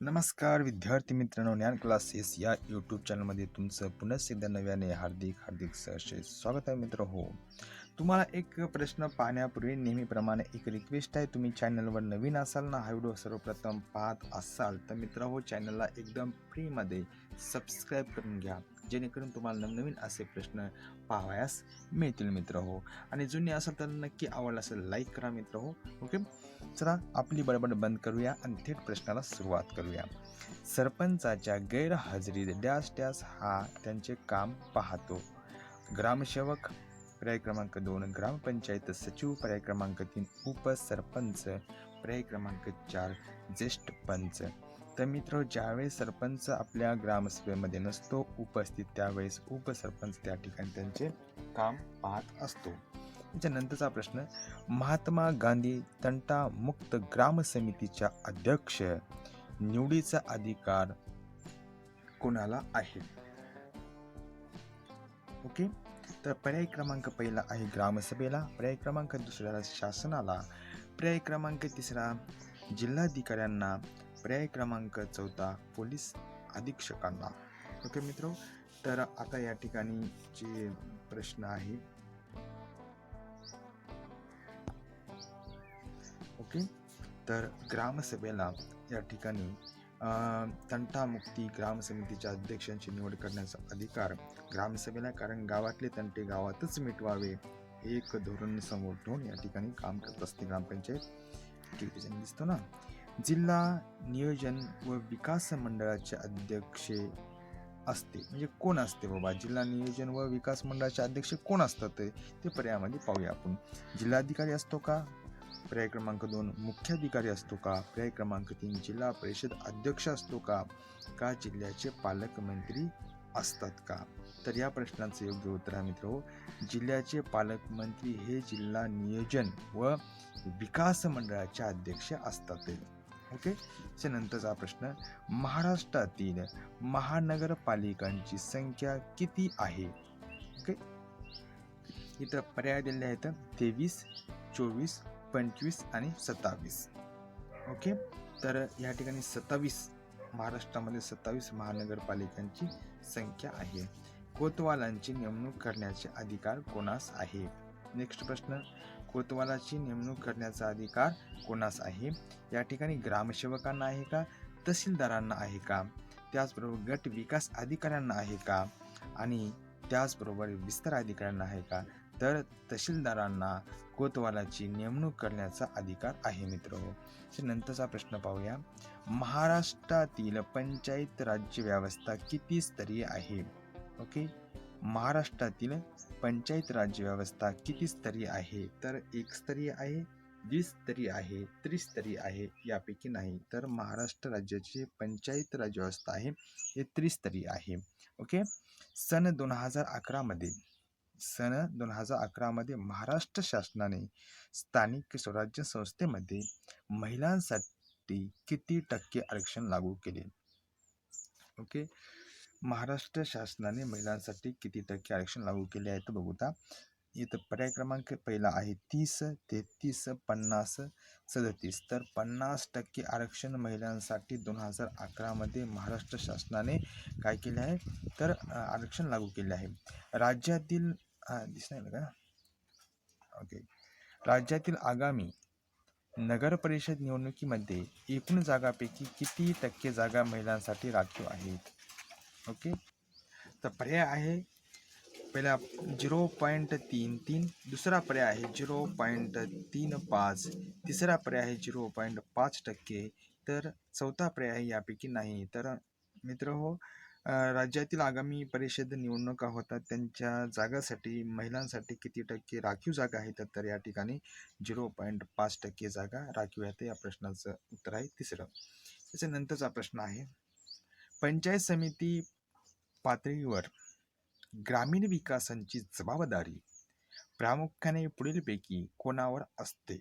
नमस्कार विद्यार्थी मित्रांनो ज्ञान क्लासेस या यूट्यूब चॅनलमध्ये तुमचं पुन्हा एकदा नव्याने हार्दिक हार्दिक सहर्ष स्वागत आहे मित्र. हो तुम्हाला एक प्रश्न पाहण्यापूर्वी नेहमीप्रमाणे एक रिक्वेस्ट आहे. तुम्ही चॅनलवर नवीन असाल ना हा व्हिडिओ सर्वप्रथम पाहत असाल तर मित्र हो चॅनलला एकदम फ्रीमध्ये सबस्क्राईब करून घ्या. जेणेकरून तुम्हाला नवनवीन असे प्रश्न पाहावयास मिळतील मित्र हो. आणि जुने असेल तर नक्की आवडला असेल लाईक करा मित्र हो. ओके चला आपली बडबड बंद करूया आणि थेट प्रश्नाला सुरुवात करूया. सरपंचाच्या गैरहजेरीत डॅश डॅश हा त्यांचे काम पाहतो. ग्रामसेवक पर्याय क्रमांक दोन ग्रामपंचायत सचिव पर्याय क्रमांक तीन उपसरपंच पर्याय क्रमांक चार ज्येष्ठ पंच. तर मित्र ज्यावेळेस सरपंच आपल्या ग्रामसभेमध्ये नसतो उपस्थित त्यावेळेस उपसरपंच त्या ठिकाणी त्यांचे काम पाहत असतो. म्हणजे त्याच्यानंतरचा प्रश्न महात्मा गांधी तंटा मुक्त ग्राम समितीच्या अध्यक्ष निवडीचा अधिकार कोणाला आहे? ओके? तर पर्याय क्रमांक पहिला आहे ग्रामसभेला पर्याय क्रमांक दुसऱ्याला शासनाला पर्याय क्रमांक तिसरा जिल्हाधिकाऱ्यांना पर्याय क्रमांक चौथा पोलीस अधीक्षकांना. ओके मित्र? तर आता या ठिकाणी जे प्रश्न आहे. ओके तर ग्रामसभेला या ठिकाणी तंटामुक्ती ग्राम समितीच्या अध्यक्षांची निवड करण्याचा अधिकार ग्रामसभेला कारण गावातले तंटे गावातच मिटवावे एक धोरण समोर ठेवून या ठिकाणी काम करत असते ग्रामपंचायत. डिव्हिजन दिसतो ना? जिल्हा नियोजन व विकास मंडळाचे अध्यक्ष असते. म्हणजे कोण असते बाबा? जिल्हा नियोजन व विकास मंडळाचे अध्यक्ष कोण असतात ते? पर्यायामध्ये पाहूया आपण. जिल्हाधिकारी असतो का? पर्याय क्रमांक दोन मुख्याधिकारी असतो का? पर्याय क्रमांक तीन जिल्हा परिषद अध्यक्ष असतो का? का जिल्ह्याचे पालकमंत्री असतात का? तर या प्रश्नाचं योग्य उत्तर आहे मित्र हो. जिल्ह्याचे पालकमंत्री हे जिल्हा नियोजन व विकास मंडळाचे अध्यक्ष असतात ओके? त्यानंतरचा प्रश्न महाराष्ट्रातील महानगरपालिकांची संख्या किती आहे? ओके? इथं पर्याय दिले आहेत तेवीस चोवीस पंचवीस आणि सत्तावीस. ओके? तर या ठिकाणी सत्तावीस महाराष्ट्रामध्ये सत्तावीस महानगरपालिकांची संख्या आहे. कोतवालांची नेमणूक करण्याचे अधिकार कोणास आहे? नेक्स्ट प्रश्न कोतवालाची नेमणूक करण्याचा अधिकार कोणास आहे? या ठिकाणी ग्रामसेवकांना आहे का? तहसीलदारांना आहे का? त्याचबरोबर गट विकास अधिकाऱ्यांना आहे का? आणि त्याचबरोबर विस्तार अधिकाऱ्यांना आहे का? तर तहसीलदारांना कोतवालाची नेमणूक करण्याचा अधिकार आहे मित्र. नंतरचा प्रश्न पाहूया. महाराष्ट्रातील पंचायत राज्य व्यवस्था किती स्तरीय आहे? ओके? महाराष्ट्रातील पंचायत राज्य व्यवस्था किती स्तरीय आहे? तर एक स्तरीय आहे द्विस्तरीय आहे त्रिस्तरीय आहे यापैकी नाही. तर महाराष्ट्र राज्याची पंचायत राज्य व्यवस्था आहे हे त्रिस्तरीय आहे. ओके? सन दोन हजार अकरामध्ये सन दोन हजार अकरामध्ये महाराष्ट्र शासनाने स्थानिक स्वराज्य संस्थेमध्ये महिलांसाठी किती टक्के आरक्षण लागू केले? ओके? महाराष्ट्र शासनाने महिलांसाठी किती टक्के आरक्षण लागू केले आहे तर बघूता इथं पर्याय क्रमांक पहिला आहे तीस तेहतीस पन्नास सदतीस. तर पन्नास टक्के आरक्षण महिलांसाठी दोन हजार अकरामध्ये महाराष्ट्र शासनाने काय केले आहे तर आरक्षण लागू केले आहे. राज्यातील दिसणार का ओके. राज्यातील आगामी नगर परिषद निवडणुकीमध्ये एकूण जागापैकी किती टक्के जागा महिलांसाठी राखीव आहेत? ओके? तर पर्याय आहे पहिला झिरो पॉईंट तीन तीन दुसरा पर्याय आहे झिरो पॉईंट तीन पाच तिसरा पर्याय आहे झिरो पॉईंट पाच टक्के तर चौथा पर्याय आहे यापैकी नाही. तर मित्र हो राज्यातील आगामी परिषद निवडणुका होतात त्यांच्या जागासाठी महिलांसाठी किती टक्के राखीव जागा आहेत तर या ठिकाणी झिरो पॉईंट पाच टक्के जागा राखीव आहेत या प्रश्नाचं उत्तर आहे तिसरं. त्याच्यानंतरचा प्रश्न आहे पंचायत समिती पातळीवर ग्रामीण विकासांची जबाबदारी प्रामुख्याने पुढीलपैकी कोणावर असते?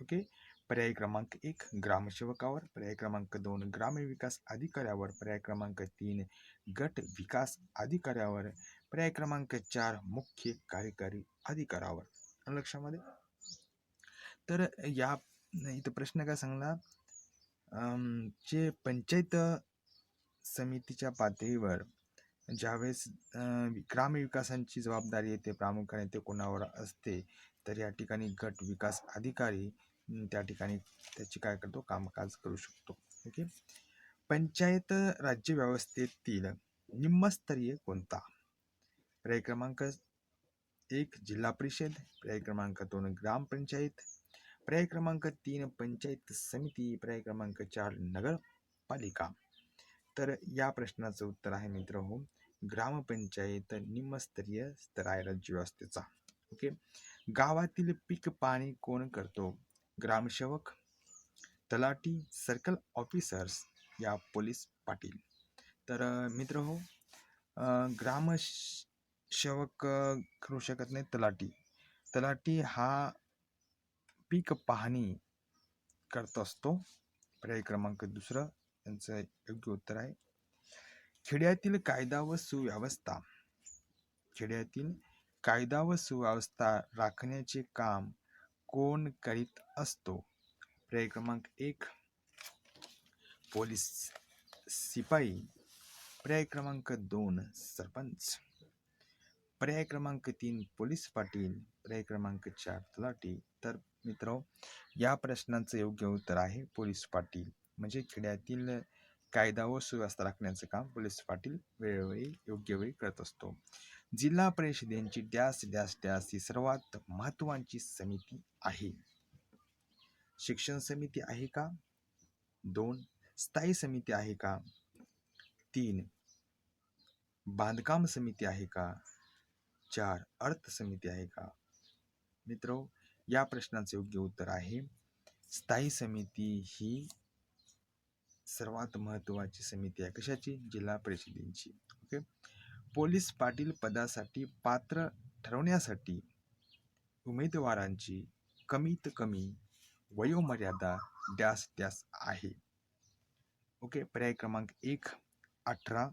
ओके पर्याय क्रमांक एक ग्रामसेवकावर. पर्याय क्रमांक दोन ग्रामविकास अधिकाऱ्यावर. पर्याय क्रमांक तीन गट विकास अधिकाऱ्यावर. पर्याय क्रमांक चार मुख्य कार्यकारी अधिकाऱ्यावर. लक्षामध्ये? तर या इथं प्रश्न काय सांगला जे पंचायत समितीच्या पातळीवर ज्यावेळेस अ, ग्रामविकासाची जबाबदारी येते प्रामुख्याने ते कोणावर असते तर या ठिकाणी गट विकास अधिकारी त्या ठिकाणी त्याची काय करतो? कामकाज करू शकतो. ओके? पंचायत राज्य व्यवस्थेतील निम्नस्तरीय कोणता? पर्याय क्रमांक एक जिल्हा परिषद. पर्याय क्रमांक दोन ग्रामपंचायत पर्याय क्रमांक तीन पंचायत समिती. पर्याय क्रमांक चार नगरपालिका. तर या प्रश्नाचं उत्तर आहे मित्र हो. ग्रामपंचायत निमस्तरीय स्तराय राज्यव्यवस्थेचा राज्य व्यवस्थेचा ओके? गावातील पीक पाणी कोण करतो? ग्रामसेवक तलाठी सर्कल ऑफिसर्स या पोलीस पाटील. तर मित्र हो ग्रामसेवक करू शकत नाही तलाठी. तलाठी हा पीक पाहणी करत असतो. पर्याय क्रमांक दुसरं. यांचं योग्य उत्तर आहे. खेड्यातील कायदा व सुव्यवस्था. खेड्यातील कायदा व सुव्यवस्था राखण्याचे काम कोण करीत असतो? पर्याय क्रमांक एक पोलीस शिपाई पर्याय क्रमांक दोन सरपंच. पर्याय क्रमांक तीन पोलीस पाटील. पर्याय क्रमांक चार तलाठी. तर मित्र या प्रश्नाचं योग्य उत्तर आहे पोलीस पाटील. म्हणजे खेड्यातील कायदा व सुव्यवस्था राखण्याचं काम पोलीस पाटील वेळोवेळी योग्य वेळी करत असतो. जिल्हा परिषदेची डॅस डॅस डॅस ही सर्वात महत्वाची समिती आहे. शिक्षण समिती आहे का? दोन स्थायी समिती आहे का? तीन बांधकाम समिती आहे का? चार अर्थ समिती आहे का? मित्र या प्रश्नाचे योग्य उत्तर आहे. स्थायी समिती ही सर्वात महत्वाची समिती आहे कशाची? जिल्हा परिषदेची. ओके पोलीस पाटील पदासाठी पात्र ठरवण्यासाठी उमेदवारांची कमीत कमी वयोमर्यादा द्यास द्यास आहे. ओके पर्याय क्रमांक एक अठरा.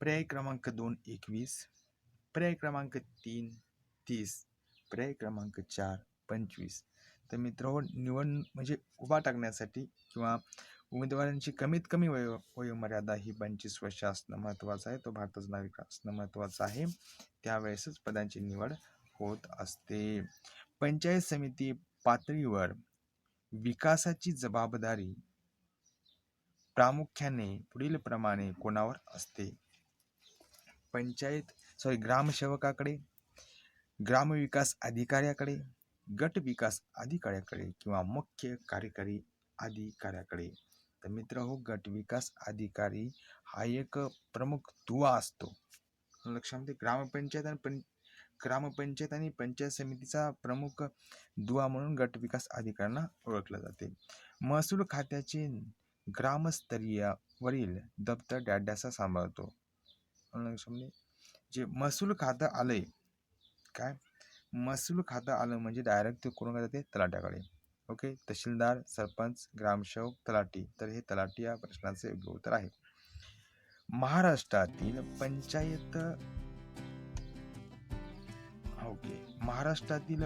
पर्याय क्रमांक दोन एकवीस. पर्याय क्रमांक तीन तीस. पर्याय क्रमांक चार पंचवीस. तर मित्र निवड म्हणजे उभा टाकण्यासाठी किंवा उमेदवारांची कमीत कमी वय वयोमर्यादा ही पंचवीस वर्ष असणं महत्त्वाचं आहे. तो भारताचा नागरिक असणं महत्त्वाचं आहे. त्यावेळेसच पदांची निवड होत असते. पंचायत समिती पातळीवर विकासाची जबाबदारी प्रामुख्याने पुढील प्रमाणे कोणावर असते? पंचायत सॉरी ग्रामसेवकाकडे ग्रामविकास अधिकाऱ्याकडे गट विकास अधिकाऱ्याकडे किंवा मुख्य कार्यकारी अधिकाऱ्याकडे? तर मित्र हो गट विकास अधिकारी हा एक प्रमुख दुवा असतो. लक्षामध्ये ग्रामपंचायत आणि पं ग्रामपंचायत आणि पंचायत समितीचा प्रमुख दुवा म्हणून गट विकास अधिकाऱ्यांना ओळखलं जाते. महसूल खात्याचे ग्रामस्तरीयवरील दप्तर डॅड्याचा सांभाळतो. लक्षामध्ये जे महसूल खातं आलंय काय? महसूल खातं आलं म्हणजे डायरेक्ट ते कोण जाते तलाट्याकडे. ओके? तहसीलदार सरपंच ग्रामसेवक तलाठी. तर हे तलाठी या प्रश्नाचे योग्य उत्तर आहे. महाराष्ट्रातील पंचायत ओके. महाराष्ट्रातील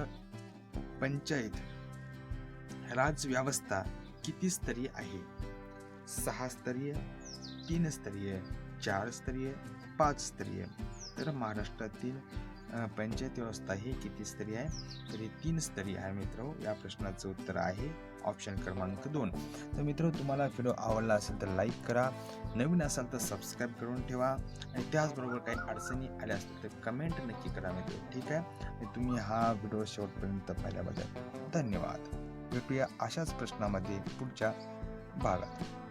पंचायत राज व्यवस्था किती स्तरीय आहे? सहा स्तरीय तीन स्तरीय चार स्तरीय पाच स्तरीय. तर महाराष्ट्रातील पंचायत व्यवस्था ही किती स्तरीय आहे? तर तीन स्तरीय आहे मित्र. या प्रश्नाचं उत्तर आहे ऑप्शन क्रमांक दोन. तर मित्र तुम्हाला व्हिडिओ आवडला असेल तर लाईक करा. नवीन असाल तर सबस्क्राईब करून ठेवा. आणि त्याचबरोबर काही अडचणी आल्या असतील तर कमेंट नक्की करा मित्र. ठीक आहे? आणि तुम्ही हा व्हिडिओ शेवटपर्यंत पाहिल्याबद्दल धन्यवाद. भेटूया अशाच प्रश्नामध्ये पुढच्या भागात.